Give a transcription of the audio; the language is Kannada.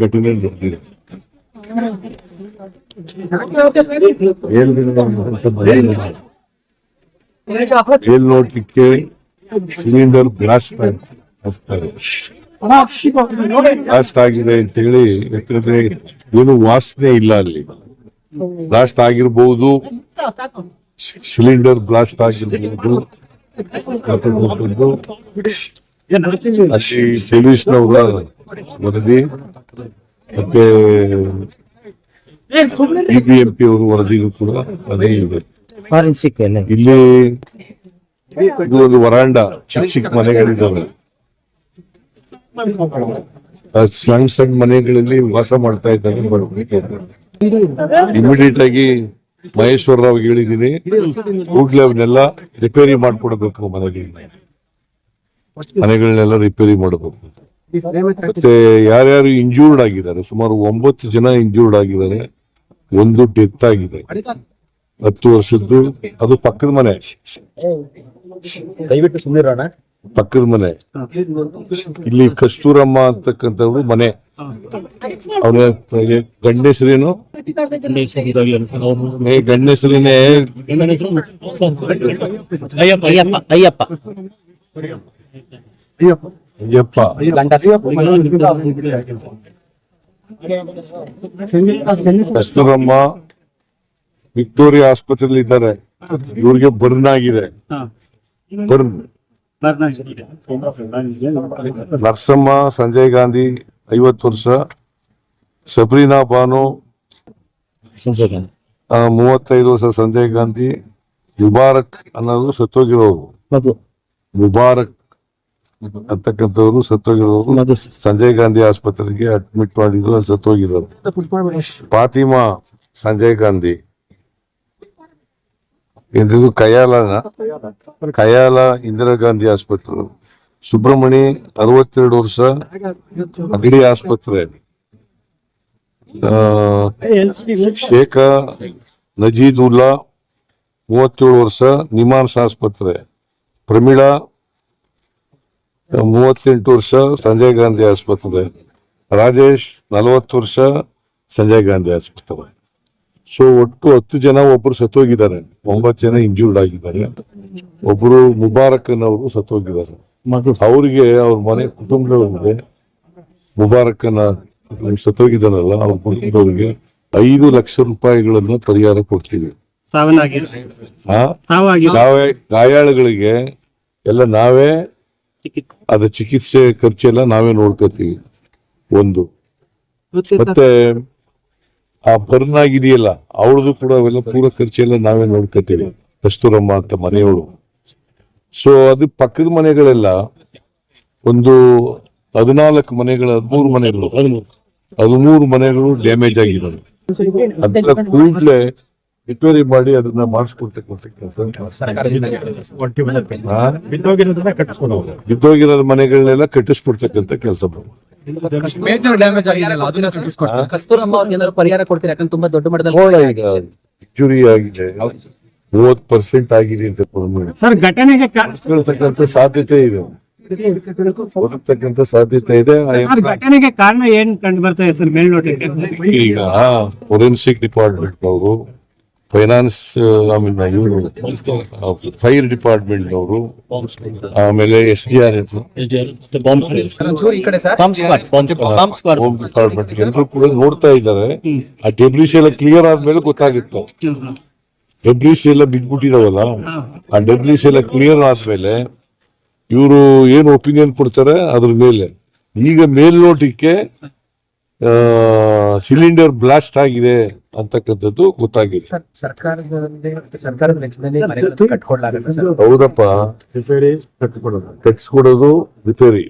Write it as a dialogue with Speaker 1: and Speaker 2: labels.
Speaker 1: ಘಟನೆ ನೋಡ್ಲಿಕ್ಕೆ ಸಿಲಿಂಡರ್ ಬ್ಲಾಸ್ಟ್ ಬ್ಲಾಸ್ಟ್ ಆಗಿದೆ ಅಂತ ಹೇಳಿ ಯಾಕಂದ್ರೆ ಏನು ವಾಸನೆ ಇಲ್ಲ ಅಲ್ಲಿ ಬ್ಲಾಸ್ಟ್ ಆಗಿರಬಹುದು ಸಿಲಿಂಡರ್ ಬ್ಲಾಸ್ಟ್ ಆಗಿರ್ಬಹುದು ಅಲ್ಲಿ ವರದಿ ಮತ್ತೆ ಬಿಬಿಎಂಪಿ ಅವರು ವರದಿಗೂ ಕೂಡ ಅದೇ ಇದೆ. ಇಲ್ಲಿ ಇದು ಒಂದು ವರಾಂಡ ಚಿಕ್ಕ ಚಿಕ್ಕ ಮನೆಗಳಿದ್ದಾವೆ ಸಣ್ಣ ಸಣ್ಣ ಮನೆಗಳಲ್ಲಿ ವಾಸ ಮಾಡ್ತಾ ಇದ್ದಾರೆ. ಇಮಿಡಿಯೇಟ್ ಆಗಿ ಮಹೇಶ್ವರ ರಾವ್ ಹೇಳಿದೀನಿ ಕೂಡ್ಲೆ ಅವನ್ನೆಲ್ಲ ರಿಪೇರಿ ಮಾಡ್ಕೊಡ್ಬೇಕು ಮನೆಗಳನ್ನ ಮನೆಗಳನ್ನೆಲ್ಲ ರಿಪೇರಿ ಮಾಡಬೇಕು ಮತ್ತೆ ಯಾರ್ಯಾರು ಇಂಜೂರ್ಡ್ ಆಗಿದ್ದಾರೆ, ಸುಮಾರು ಒಂಬತ್ತು ಜನ ಇಂಜೂರ್ಡ್ ಆಗಿದ್ದಾರೆ. ಒಂದು ಡೆತ್ ಆಗಿದೆ. ಹತ್ತು ವರ್ಷದ್ದು, ಅದು ಪಕ್ಕದ ಮನೆ.
Speaker 2: ದಯವಿಟ್ಟು ಸುಮ್ಮನಿರೋಣ
Speaker 1: ಪಕ್ಕದ ಮನೆ. ಇಲ್ಲಿ ಕಸ್ತೂರಮ್ಮ ಅಂತಕ್ಕಂಥವ್ರು ಮನೆ. ಅವನ ಗಂಡೇಶ್ರೀನು ಏ ಗಂಡೇಶ್ವರಿನೇ
Speaker 2: ಅಯ್ಯಪ್ಪ ಅಯ್ಯಪ್ಪ
Speaker 1: ಅಯ್ಯಪ್ಪ. ಕಸ್ತೂರಮ್ಮ ವಿಕ್ಟೋರಿಯಾ ಆಸ್ಪತ್ರೆಯಲ್ಲಿ ಇದ್ದಾರೆ ಇವ್ರಿಗೆ ಬರ್ನ್ ಆಗಿದೆ. ಬರ್ನ್. ನರಸಮ್ಮ ಸಂಜಯ್ ಗಾಂಧಿ ಐವತ್ತು ವರ್ಷ ಸಬ್ರೀನಾ ಬಾನು
Speaker 2: ಸಂಜಯ್ ಗಾಂಧಿ.
Speaker 1: ಮೂವತ್ತೈದು ವರ್ಷ ಸಂಜಯ್ ಗಾಂಧಿ ಮುಬಾರಕ್ ಅನ್ನೋದು ಸತ್ತೋಗಿರೋರು. ಮುಬಾರಕ್ ಅಂತಕ್ಕಂಥವ್ರು ಸತ್ತೋಗಿರೋರು. ಸಂಜಯ್ ಗಾಂಧಿ ಆಸ್ಪತ್ರೆಗೆ ಅಡ್ಮಿಟ್ ಮಾಡಿದ್ರು ಅಲ್ಲಿ ಸತ್ತೋಗಿದ್ದಾರೆ ಫಾತಿಮಾ ಸಂಜಯ್ ಗಾಂಧಿ. ಎಂತದು ಕಯಾಲನ ಕಯಾಲ ಇಂದಿರಾ ಗಾಂಧಿ ಆಸ್ಪತ್ರೆ. ಸುಬ್ರಹ್ಮಣಿ ಅರವತ್ತೆರಡು ವರ್ಷ ಅಗಡಿ ಆಸ್ಪತ್ರೆ. ಶೇಖ ನಜೀದುಲ್ಲಾ ಮೂವತ್ತೇಳು ವರ್ಷ ನಿಮಾನ್ಸ್ ಆಸ್ಪತ್ರೆ. ಪ್ರಮೀಳಾ, ಮೂವತ್ತೆಂಟು ವರ್ಷ ಸಂಜಯ್ ಗಾಂಧಿ ಆಸ್ಪತ್ರೆ. ರಾಜೇಶ್ ನಲವತ್ತು ವರ್ಷ ಸಂಜಯ್ ಗಾಂಧಿ ಆಸ್ಪತ್ರೆ. ಸೊ ಒಟ್ಟು ಹತ್ತು ಜನ ಒಬ್ರು ಸತ್ತೋಗಿದ್ದಾರೆ. ಒಂಬತ್ತು ಜನ ಇಂಜೂರ್ಡ್ ಆಗಿದ್ದಾರೆ. ಒಬ್ರು ಮುಬಾರಕ್ ಅನ್ನೋರು ಸತ್ತೋಗಿದ್ದಾರೆ.
Speaker 2: ಅವರಿಗೆ
Speaker 1: ಅವ್ರಿಗೆ ಅವ್ರ ಮನೆ ಕುಟುಂಬದವ್ರಿಗೆ ಮುಬಾರಕನ ಸತ್ತೋಗಿದ್ದಾನಲ್ಲ ಅವ್ರ ಕುಟುಂಬದವ್ರಿಗೆ ಐದು ಲಕ್ಷ ರೂಪಾಯಿಗಳನ್ನ ಪರಿಹಾರ ಕೊಡ್ತೀವಿ. ಗಾಯಾಳುಗಳಿಗೆ ಎಲ್ಲ ನಾವೇ ಅದ ಚಿಕಿತ್ಸೆ ಖರ್ಚೆಲ್ಲ ನಾವೇ ನೋಡ್ಕೋತೀವಿ. ಒಂದು. ಮತ್ತೆ ಆ ಬರ್ನ್ ಆಗಿದೆಯಲ್ಲ ಅವ್ರದ್ದು ಕೂಡ ಅವೆಲ್ಲ ಪೂರ ಖರ್ಚೆಲ್ಲ ನಾವೇ ನೋಡ್ಕೋತೀವಿ. ಕಸ್ತೂರಮ್ಮ ಅಂತ ಮನೆಯವಳು ಸೊ ಅದು ಪಕ್ಕದ ಮನೆಗಳೆಲ್ಲ ಒಂದು ಹದಿನಾಲ್ಕು ಮನೆಗಳ ಹದಿಮೂರು ಮನೆಗಳು. ಹದಿಮೂರು ಮನೆಗಳು ಡ್ಯಾಮೇಜ್ ಆಗಿದ್ದಾವೆ ಅದನ್ನ ಕೂಡ್ಲೆ ರಿಪೇರಿ ಮಾಡಿ ಅದನ್ನ ಮಾಡಿಸ್ಕೊಡ್ತಕ್ಕಂತ ಕೆಲಸ. ಹಾ?
Speaker 3: ಬಿದ್ದೋಗಿರೋದನ್ನ ಕಟ್ಟಿಸ್ಕೊಂಡು
Speaker 1: ಬಿದ್ದೋಗಿರೋ ಮನೆಗಳನ್ನೆಲ್ಲ ಕಟ್ಟಿಸ್ಕೊಡ್ತಕ್ಕಂಥ ಕೆಲಸ.
Speaker 4: ಮೇಜರ್ ಡ್ಯಾಮೇಜ್ ಆಗಿದೆಯಲ್ಲ ಅದನ್ನ ಸರಿಸ್ಕೊಡ್ತಾರೆ
Speaker 2: ಕಸ್ತೂರಮ್ಮ ಅವ್ರಿಗೆ ಏನಾದ್ರು ಪರಿಹಾರ ಕೊಡ್ತೀರಾ? ಯಾಕಂದ್ರೆ ತುಂಬಾ ದೊಡ್ಡ ಮಟ್ಟದಲ್ಲಿ
Speaker 1: ನೋಡ ಈಗ ಇಂಜುರಿ ಆಗಿದೆ. ಮೂವತ್ ಪರ್ಸೆಂಟ್ ಆಗಿದೆ ಅಂತ.
Speaker 3: ಸರ್ ಘಟನೆಗೆ ಕಾರಣ
Speaker 1: ಬದುಕ್ತಕ್ಕಂಥ ಸಾಧ್ಯತೆ ಇದೆ. ಬದುಕ್ತಕ್ಕಂಥ ಸಾಧ್ಯತೆ ಇದೆ.
Speaker 3: ಸರ್ ಘಟನೆಗೆ ಕಾರಣ ಏನ್ ಕಂಡು ಬರ್ತಾ ಇದೆ ಸರ್ ಮೇಲ್ನೋಟಕ್ಕೆ?
Speaker 1: ಈಗ ಫೋರೆನ್ಸಿಕ್ ಡಿಪಾರ್ಟ್ಮೆಂಟ್ ಅವರು ಫೈನಾನ್ಸ್ ಆಮೇಲೆ ಇವರು ಫೈರ್ ಡಿಪಾರ್ಟ್ಮೆಂಟ್ ಅವರು ಆಮೇಲೆ S D R F department ಎಲ್ಲರೂ ಕೂಡ ನೋಡ್ತಾ ಇದ್ದಾರೆ. ಆ ಡೆಬ್ರಿಸ್ ಎಲ್ಲ ಕ್ಲಿಯರ್ ಆದ್ಮೇಲೆ ಗೊತ್ತಾಗುತ್ತೆ. ಡೆಬ್ರಿಸ್ ಎಲ್ಲ ಬಿದ್ಬಿಟ್ಟಿದಾವಲ್ಲ? ಆ ಡೆಬ್ರಿಸ್ ಎಲ್ಲ ಕ್ಲಿಯರ್ ಆದ್ಮೇಲೆ ಇವರು ಏನು ಒಪಿನಿಯನ್ ಕೊಡ್ತಾರೆ ಅದ್ರ ಮೇಲೆ. ಈಗ ಮೇಲ್ನೋಟಕ್ಕೆ ಸಿಲಿಂಡರ್ ಬ್ಲಾಸ್ಟ್ ಆಗಿದೆ ಅಂತಕ್ಕಂಥದ್ದು ಗೊತ್ತಾಗಿದೆ.
Speaker 4: ಸರ್ ರಿಪೇರಿ
Speaker 1: ಹೌದಪ್ಪ. ಕಟ್ಸ್ಕೊಡೋದು ರಿಪೇರಿ